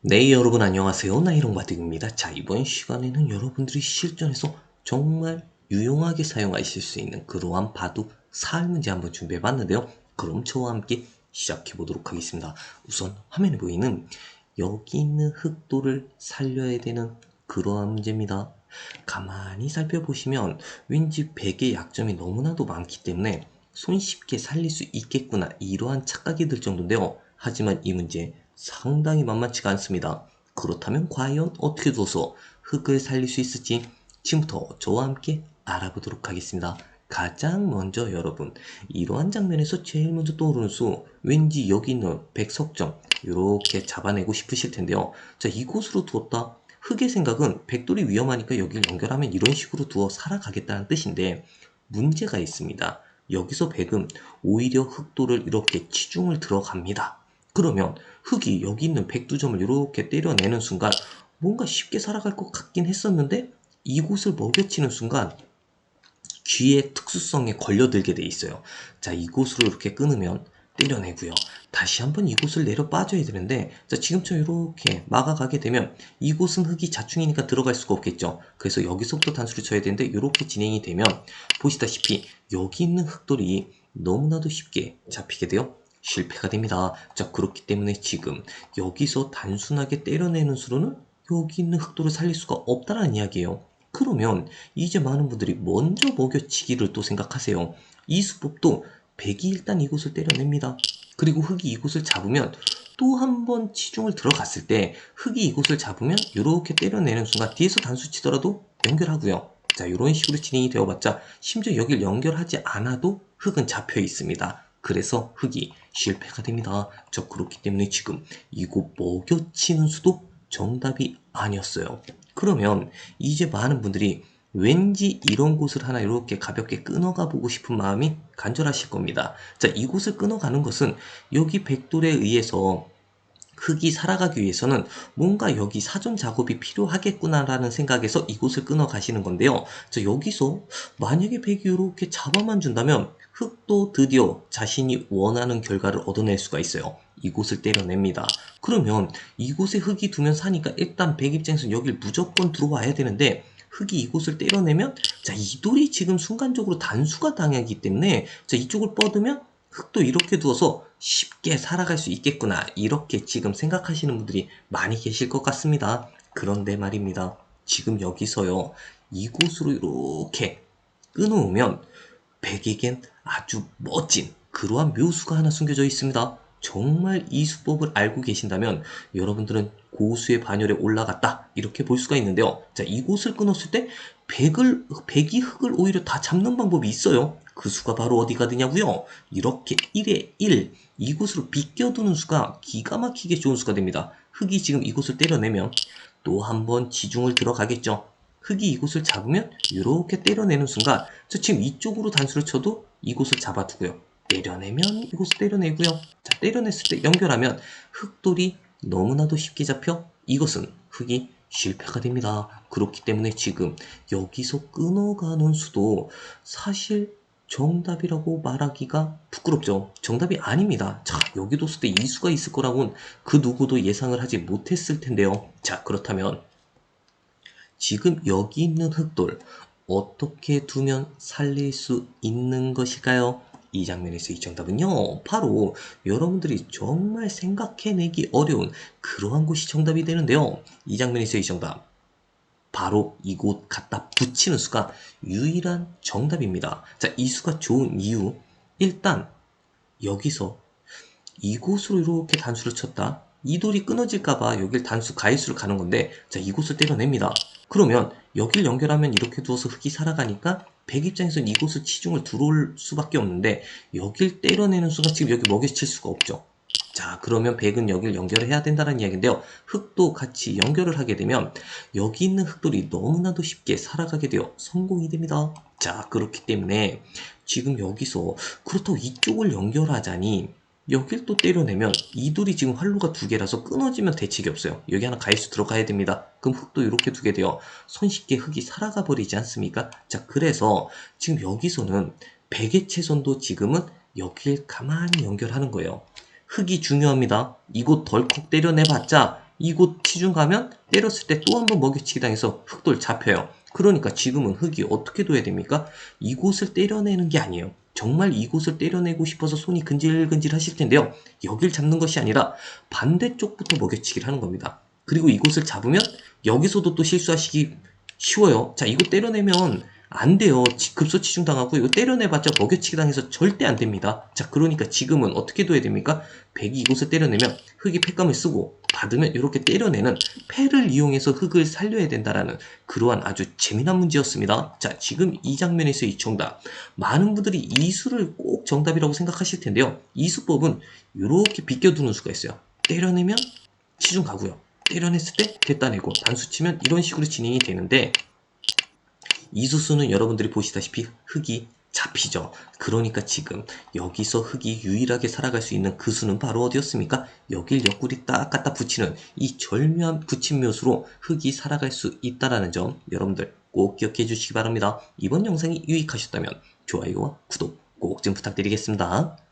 네, 여러분 안녕하세요. 나이롱바둑입니다. 자, 이번 시간에는 여러분들이 실전에서 정말 유용하게 사용하실 수 있는 그러한 바둑 사활 문제 한번 준비해 봤는데요. 그럼 저와 함께 시작해 보도록 하겠습니다. 우선 화면에 보이는 여기 있는 흑도를 살려야 되는 그러한 문제입니다. 가만히 살펴보시면 왠지 백의 약점이 너무나도 많기 때문에 손쉽게 살릴 수 있겠구나 이러한 착각이 들 정도인데요. 하지만 이 문제 상당히 만만치가 않습니다. 그렇다면 과연 어떻게 둬서 흙을 살릴 수 있을지 지금부터 저와 함께 알아보도록 하겠습니다. 가장 먼저 여러분 이러한 장면에서 제일 먼저 떠오르는 수 왠지 여기 있는 백석점 이렇게 잡아내고 싶으실 텐데요. 자 이곳으로 두었다. 흙의 생각은 백돌이 위험하니까 여기를 연결하면 이런 식으로 두어 살아가겠다는 뜻인데 문제가 있습니다. 여기서 백은 오히려 흑돌을 이렇게 치중을 들어갑니다. 그러면 흙이 여기 있는 백두점을 이렇게 때려내는 순간 뭔가 쉽게 살아갈 것 같긴 했었는데 이곳을 먹여치는 순간 귀의 특수성에 걸려들게 돼 있어요. 자, 이곳으로 이렇게 끊으면 때려내고요. 다시 한번 이곳을 내려 빠져야 되는데 자, 지금처럼 이렇게 막아가게 되면 이곳은 흙이 자충이니까 들어갈 수가 없겠죠. 그래서 여기서부터 단수를 쳐야 되는데 이렇게 진행이 되면 보시다시피 여기 있는 흙돌이 너무나도 쉽게 잡히게 돼요. 실패가 됩니다. 자, 그렇기 때문에 지금 여기서 단순하게 때려내는 수로는 여기 있는 흑도를 살릴 수가 없다는 이야기예요. 그러면 이제 많은 분들이 먼저 먹여치기를 또 생각하세요. 이 수법도 백이 일단 이곳을 때려냅니다. 그리고 흑이 이곳을 잡으면 또 한 번 치중을 들어갔을 때 흑이 이곳을 잡으면 이렇게 때려내는 순간 뒤에서 단수 치더라도 연결하고요. 자, 이런 식으로 진행이 되어봤자 심지어 여길 연결하지 않아도 흑은 잡혀 있습니다. 그래서 흑이 실패가 됩니다. 저 그렇기 때문에 지금 이곳 먹여치는 수도 정답이 아니었어요. 그러면 이제 많은 분들이 왠지 이런 곳을 하나 이렇게 가볍게 끊어가 보고 싶은 마음이 간절하실 겁니다. 자, 이곳을 끊어가는 것은 여기 백돌에 의해서 흙이 살아가기 위해서는 뭔가 여기 사전 작업이 필요하겠구나라는 생각에서 이곳을 끊어 가시는 건데요. 자, 여기서 만약에 백이 이렇게 잡아만 준다면 흙도 드디어 자신이 원하는 결과를 얻어낼 수가 있어요. 이곳을 때려냅니다. 그러면 이곳에 흙이 두면 사니까 일단 백 입장에서 여길 무조건 들어와야 되는데 흙이 이곳을 때려내면 자 이 돌이 지금 순간적으로 단수가 당하기 때문에 자 이쪽을 뻗으면 흙도 이렇게 두어서 쉽게 살아갈 수 있겠구나 이렇게 지금 생각하시는 분들이 많이 계실 것 같습니다. 그런데 말입니다. 지금 여기서요 이곳으로 이렇게 끊어오면 백에겐 아주 멋진 그러한 묘수가 하나 숨겨져 있습니다. 정말 이 수법을 알고 계신다면 여러분들은 고수의 반열에 올라갔다 이렇게 볼 수가 있는데요. 자 이곳을 끊었을 때 백을 백이 흙을 오히려 다 잡는 방법이 있어요. 그 수가 바로 어디 가느냐고요? 이렇게 1에 1 이곳으로 비껴두는 수가 기가 막히게 좋은 수가 됩니다. 흙이 지금 이곳을 때려내면 또 한 번 지중을 들어가겠죠. 흙이 이곳을 잡으면 이렇게 때려내는 순간 저 지금 이쪽으로 단수를 쳐도 이곳을 잡아두고요. 때려내면 이곳을 때려내고요. 자 때려냈을 때 연결하면 흙돌이 너무나도 쉽게 잡혀 이것은 흙이 실패가 됩니다. 그렇기 때문에 지금 여기서 끊어가는 수도 사실 정답이라고 말하기가 부끄럽죠. 정답이 아닙니다. 자, 여기 뒀을 때이 수가 있을 거라고는 그 누구도 예상을 하지 못했을 텐데요. 자, 그렇다면 지금 여기 있는 흑돌 어떻게 두면 살릴 수 있는 것일까요? 이 장면에서 이 정답은요, 바로 여러분들이 정말 생각해내기 어려운 그러한 곳이 정답이 되는데요. 이 장면에서 이 정답, 바로 이곳 갖다 붙이는 수가 유일한 정답입니다. 자, 이 수가 좋은 이유, 일단 여기서 이곳으로 이렇게 단수를 쳤다. 이 돌이 끊어질까봐 여길 단수 가일수를 가는 건데, 자, 이곳을 때려냅니다. 그러면 여길 연결하면 이렇게 두어서 흙이 살아가니까 백 입장에서는 이곳을 치중을 들어올 수밖에 없는데 여길 때려내는 순간 지금 여기 먹여칠 수가 없죠. 자 그러면 백은 여길 연결을 해야 된다는 이야기인데요. 흙도 같이 연결을 하게 되면 여기 있는 흙돌이 너무나도 쉽게 살아가게 되어 성공이 됩니다. 자 그렇기 때문에 지금 여기서 그렇다고 이쪽을 연결하자니 여길 또 때려내면 이 돌이 지금 활로가 두 개라서 끊어지면 대책이 없어요. 여기 하나 가일수 들어가야 됩니다. 그럼 흙도 이렇게 두게 되어 손쉽게 흙이 살아가 버리지 않습니까? 자 그래서 지금 여기서는 백의 채선도 지금은 여길 가만히 연결하는 거예요. 흙이 중요합니다. 이곳 덜컥 때려내봤자 이곳 치중 가면 때렸을 때 또 한 번 먹여치기 당해서 흑돌 잡혀요. 그러니까 지금은 흑이 어떻게 둬야 됩니까? 이곳을 때려내는 게 아니에요. 정말 이곳을 때려내고 싶어서 손이 근질근질 하실 텐데요. 여길 잡는 것이 아니라 반대쪽부터 먹여치기를 하는 겁니다. 그리고 이곳을 잡으면 여기서도 또 실수하시기 쉬워요. 자, 이거 때려내면 안 돼요. 지- 급소 치 중 당하고 이거 때려내봤자 먹여치기 당해서 절대 안 됩니다. 자, 그러니까 지금은 어떻게 둬야 됩니까? 백이 이곳을 때려내면 흑이 패감을 쓰고 받으면 이렇게 때려내는 패를 이용해서 흑을 살려야 된다라는 그러한 아주 재미난 문제였습니다. 자, 지금 이 장면에서 이 정답. 많은 분들이 이수를 꼭 정답이라고 생각하실 텐데요. 이수법은 이렇게 비껴두는 수가 있어요. 때려내면 치중 가고요. 때려냈을 때 됐다 내고 단수 치면 이런 식으로 진행이 되는데 이수수는 여러분들이 보시다시피 흑이 잡히죠. 그러니까 지금 여기서 흑이 유일하게 살아갈 수 있는 그 수는 바로 어디였습니까? 여길 옆구리 딱 갖다 붙이는 이 절묘한 붙임묘수로 흑이 살아갈 수 있다라는 점 여러분들 꼭 기억해 주시기 바랍니다. 이번 영상이 유익하셨다면 좋아요와 구독 꼭 좀 부탁드리겠습니다.